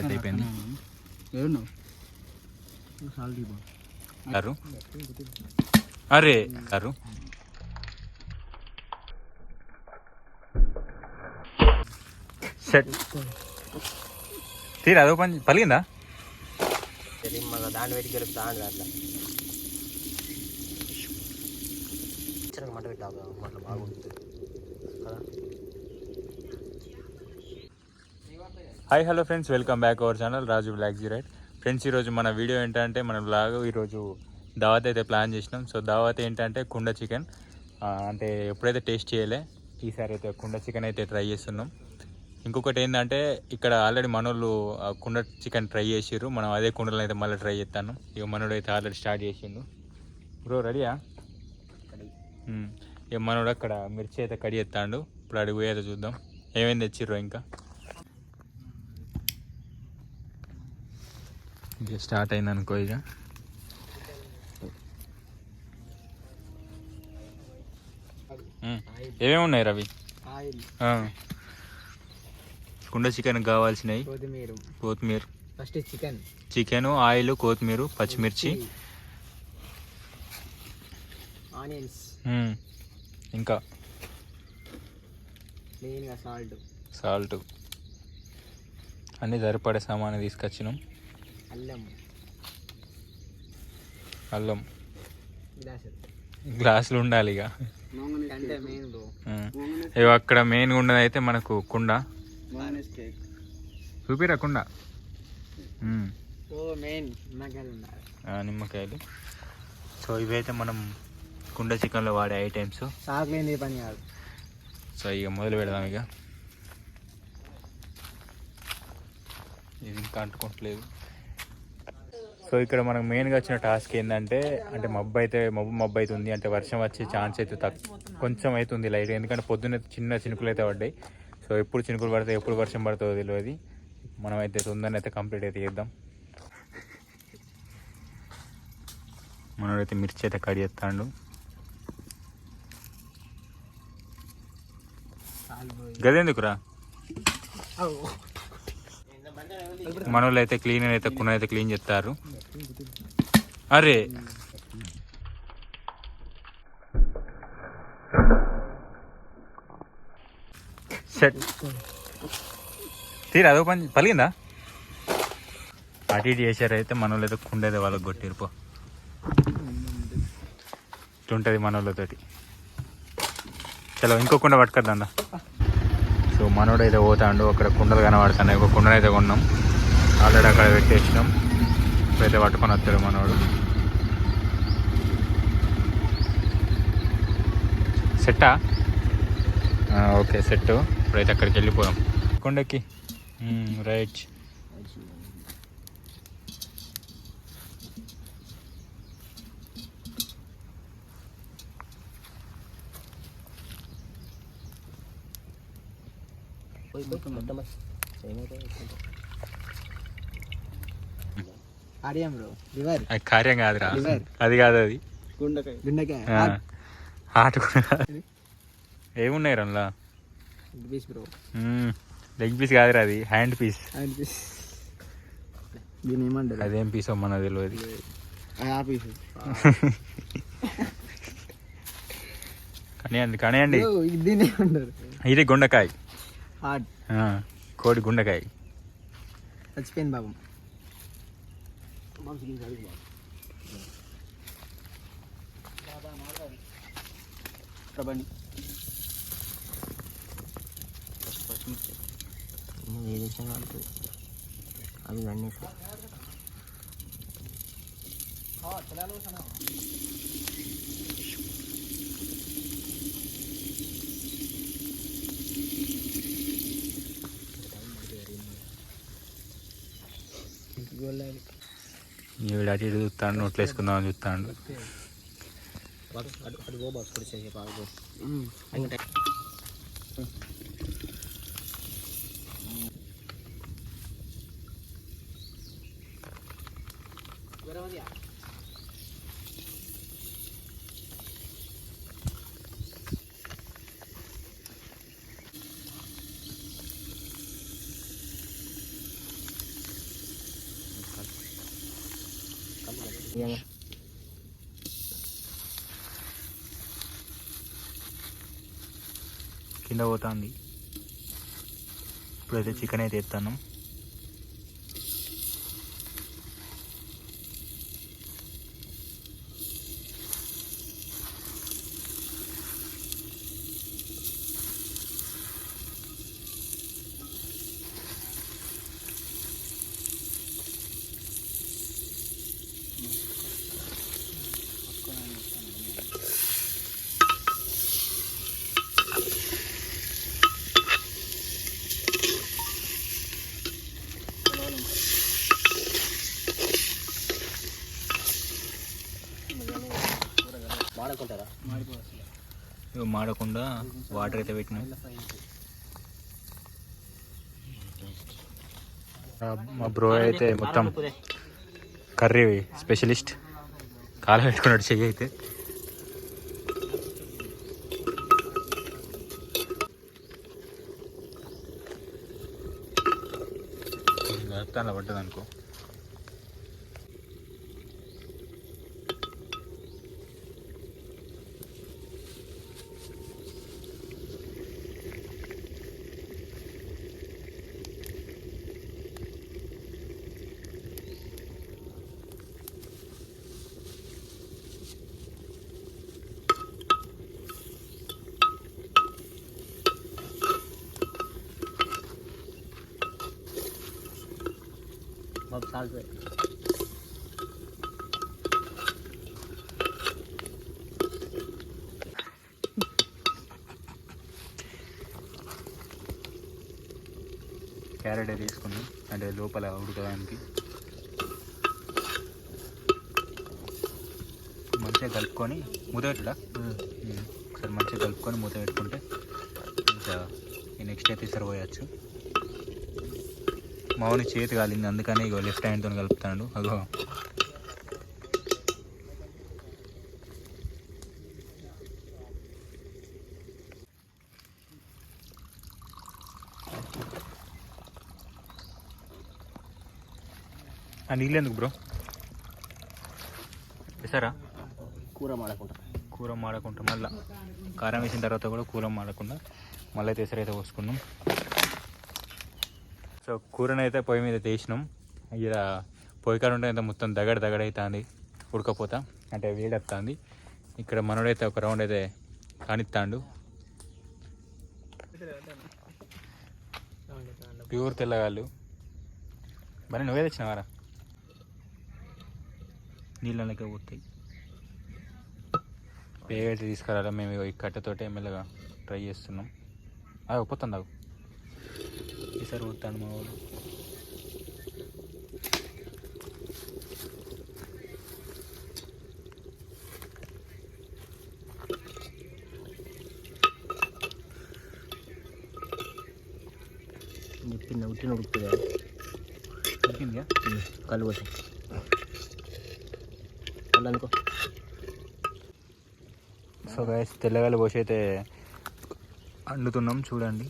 Set అయిపోయింది. అరే car set. తీరా అదో పని పలిగిందా? దాన్ని పెట్టి అండి అట్లా మంట బాగుంటుంది కదా? Hi hello friends welcome back our channel Raju black జీరైట్ ఫ్రెండ్స్ ఈరోజు మన వీడియో ఏంటంటే మన బ్లాగ్ ఈరోజు దావత్ అయితే ప్లాన్ చేసినాం. సో దావత్ ఏంటంటే కుండ చికెన్ అంటే ఎప్పుడైతే టేస్ట్ చేయలే ఈసారి అయితే కుండ చికెన్ అయితే ట్రై చేస్తున్నాం. ఇంకొకటి ఏంటంటే ఇక్కడ ఆల్రెడీ మనోళ్ళు కుండ చికెన్ ట్రై చేసిర్రు. మనం అదే కుండలో అయితే మళ్ళీ ట్రై చేస్తాను. ఇక మనోడు అయితే ఆల్రెడీ స్టార్ట్ చేసిండు. బ్రో రెడీయా. ఇక మనోడు అక్కడ మిర్చి అయితే కడి ఎత్తాడు ఇప్పుడు అడిగి పోయేదో చూద్దాం. ఏమైంది తెచ్చిర్రో ఇంకా? ఇక స్టార్ట్ అయింది అనుకో ఇక. ఏమేమి ఉన్నాయి రవి? ఆయిల్. ఆ. కుండ చికెన్ కావాల్సినవి. కొత్తిమీర. First chicken. చికెన్ ఆయిల్ కొత్తిమీర పచ్చిమిర్చి. ఆనియన్స్. ఇంకా? సాల్ట్. సాల్ట్. అన్నీ సరిపడే సామాను తీసుకొచ్చినాం. అల్లం. అల్లం. గ్లాసులు. గ్లాసులు ఉండాలి ఇక. అంటే మెయిన్ బ్రో. ఉమ్. ఇవి అక్కడ మెయిన్గా ఉన్నది అయితే మనకు కుండ. చూపిరా కుండ. ఉమ్. ఓ మెయిన్ నిమ్మకాయలు సో ఇవైతే మనం కుండ చికెన్లో వాడే ఐటమ్స్. పని కాదు. సో ఇక మొదలు పెడదాం ఇక. ఇది ఇంకా అంటుకోవట్లేదు సో ఇక్కడ మనకు మెయిన్గా వచ్చిన టాస్క్ ఏంటంటే అంటే మబ్బు అయితే మబ్బు మబ్బు అవుతుంది అంటే వర్షం వచ్చే ఛాన్స్ అయితే తక్కువ కొంచెం అవుతుంది లైట్ ఎందుకంటే పొద్దున్న చిన్న చినుకులు అయితే పడ్డాయి. సో ఎప్పుడు చినుకులు పడతాయి ఎప్పుడు వర్షం పడుతుందో తెలియదు. మనం అయితే తొందరగా అయితే కంప్లీట్ అయితే చేద్దాం. మనోడైతే మిర్చి అయితే కడి చేస్తాడు. గదెందుకురా? మనోళ్ళు అయితే క్లీన్ అయితే కుండ అయితే క్లీన్ చేస్తారు. అరే. సెట్. తీరా అదో పని పలిగిందా? అటు ఇటు చేశారైతే మనోళ్ళు అయితే కుండ అయితే వాళ్ళకి కొట్టిరు ఇట్లుంటుంది మనోళ్ళతోటి. చలో ఇంకో కుండ పట్టుకద్దా సో మనోడు అయితే పోతాడు అక్కడ కుండలు కనబడుతున్నాయి. ఒక కుండను అయితే కొన్నాం. ఆల్రెడీ అక్కడ పెట్టేసినాం. ఇప్పుడైతే పట్టుకొని వస్తాడు మనోడు సెట్టా ఓకే సెట్ ఇప్పుడైతే అక్కడికి వెళ్ళిపోదాం కొండకి రైట్ ఆడియం బ్రో. లివర్. అది కార్యం కాదురా. అది కాదు అది. గుండకాయ. గుండకాయ. హార్ట్ కూడా కాదు. ఏమున్నాయి రంలా పీస్ బ్రో. లెగ్ పీస్ కాదురా అది. హ్యాండ్ పీస్ పీస్ దీని ఏమంటారు? అదేం పీస్ మన తెలియదు ఆ పీస్ కనియండి కనియండి దీని ఏమంటారు? ఇది గుండకాయ. హార్ట్. ఆ, కోడి గుండకాయ. చచ్చిపోయింది బాబు ప్రభండి ఏ దేశం కాదు అవి అన్నీ ఈవిడ అటు ఇటు చూస్తాడు నోట్లు వేసుకుందామని చూస్తాడు అటు అటు గో బాక్స్ కూడా చేసే బాగు ఇక కింద పోతుంది. ఇప్పుడైతే చికెన్ అయితే ఎత్తాను. మాడకుండా వాటర్ అయితే పెట్టినాం. మా బ్రో అయితే మొత్తం కర్రీ స్పెషలిస్ట్. కాల పెట్టుకున్నాడు చెయ్యి అయితే. అలా పడ్డది అనుకో బాబు సాల్ట్ క్యారెట్ తీసుకున్నాం. అంటే లోపల ఉడకడానికి. మంచిగా కలుపుకొని మూత పెట్టుడా? ఒకసారి మంచిగా కలుపుకొని మూత పెట్టుకుంటే ఇంకా నెక్స్ట్ అయితే సర్వ్ అయ్యచ్చు మామూలు చేతి కాలింది అందుకని ఇగో లెఫ్ట్ హ్యాండ్తో కలుపుతాడు. అగో. ఆ నీళ్ళు ఎందుకు బ్రో? వేసారా? కూర మాడకుంటా. కూర మాడకుండా మళ్ళీ కారం వేసిన తర్వాత కూడా కూర మాడకుండా మళ్ళీ తెసరైతే పోసుకున్నాం సో కూరని అయితే పొయ్యి మీద తీసినాం. ఇక పొయ్యి కాడ ఉంటే అయితే మొత్తం దగడ దగడ అవుతుంది ఉడకపోతా అంటే వేడెత్తుంది. ఇక్కడ మనోడైతే ఒక రౌండ్ అయితే కానిస్తాడు ప్యూర్ తెల్లగాళ్ళు. మరి నువ్వే తెచ్చినవారా నీళ్ళకే పోతాయి. పేగ తీసుకురాలా మేము ఈ కట్టెతోటే మెల్లగా ట్రై చేస్తున్నాం. అది ఒప్పుతుంది నాకు ఈసారి పోతాను మా వాడు చెప్పింది ఉట్టిన ఉడుకుతుంది? ఉడికిందిగా? కళ్ళు పోసి కళ్ళు అనుకో సో గైస్ తెల్లగాలి పోసి అయితే అండుతున్నాం చూడండి.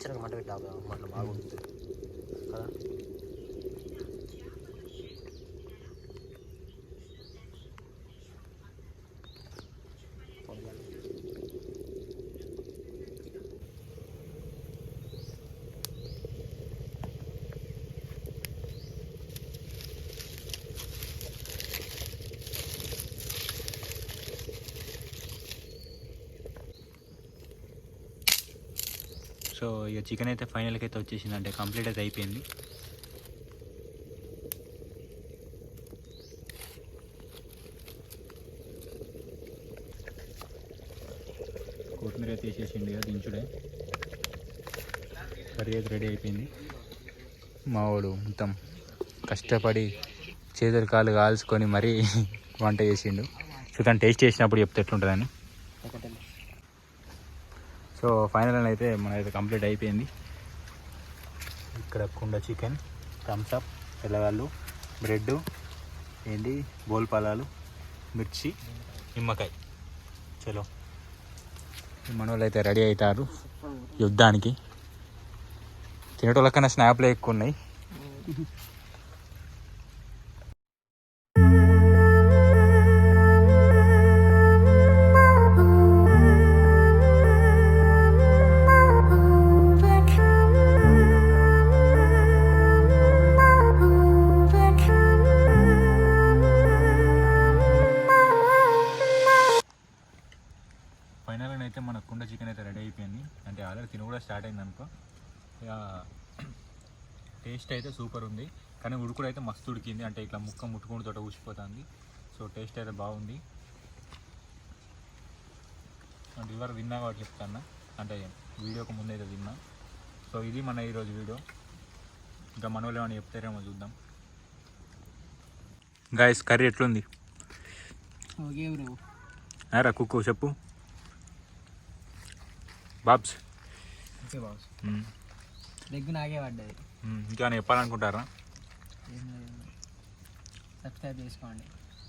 చిన్నగా మంట పెట్టి. మంట బాగా ఉంటుంది కదా సో ఇక చికెన్ అయితే ఫైనల్కి అయితే వచ్చేసింది. అంటే కంప్లీట్ అయితే అయిపోయింది. కొత్తిమీర అయితే వేసేసిండు ఇక దించుడే కర్రీ అయితే రెడీ అయిపోయింది. మావాడు మొత్తం కష్టపడి చేతులు కాలు కాల్చుకొని మరీ వంట చేసిండు. చూద్దాం టేస్ట్ చేసినప్పుడు చెప్తే ఎట్లుంటుందని. సో ఫైనల్ అయితే మన అయితే కంప్లీట్ అయిపోయింది. ఇక్కడ కుండ చికెన్ థమ్స్అప్ తెల్లగాళ్ళు బ్రెడ్ ఏంటి? బోల్ పలాలు మిర్చి నిమ్మకాయ. చలో. ఈ మనోళ్ళు అయితే రెడీ అవుతారు యుద్ధానికి. తినేటోళ్ళకన్నా స్నాప్లు స్నాప్లే ఎక్కువ ఉన్నాయి. ఫైనల్ అయితే మన కుండ చికెన్ అయితే రెడీ అయిపోయింది. అంటే ఆల్రెడీ తిని కూడా స్టార్ట్ అయింది అనుకో. ఇక టేస్ట్ అయితే సూపర్ ఉంది. కానీ ఉడుకుడు అయితే మస్తు ఉడికింది. అంటే ఇట్లా ముక్క ముట్టుకుని తోట ఊసిపోతుంది. సో టేస్ట్ అయితే బాగుంది. అంటే ఇవరకు తిన్నా కాబట్టి చెప్తాను అంటే వీడియోకి ముందు అయితే తిన్నా సో ఇది మన ఈరోజు వీడియో. ఇంకా మన వాళ్ళు ఏమైనా చెప్తారేమో చూద్దాం. గాయస్ కర్రీ ఎట్లుంది? Okay bro. అరా కుక్కు చెప్పు. బాబ్స్? ఓకే బాస్ మ్మ్. లెగ్ నాకే పడ్డది. ఇంకా చెప్పాలనుకుంటారా? సబ్స్క్రైబ్ చేసుకోండి.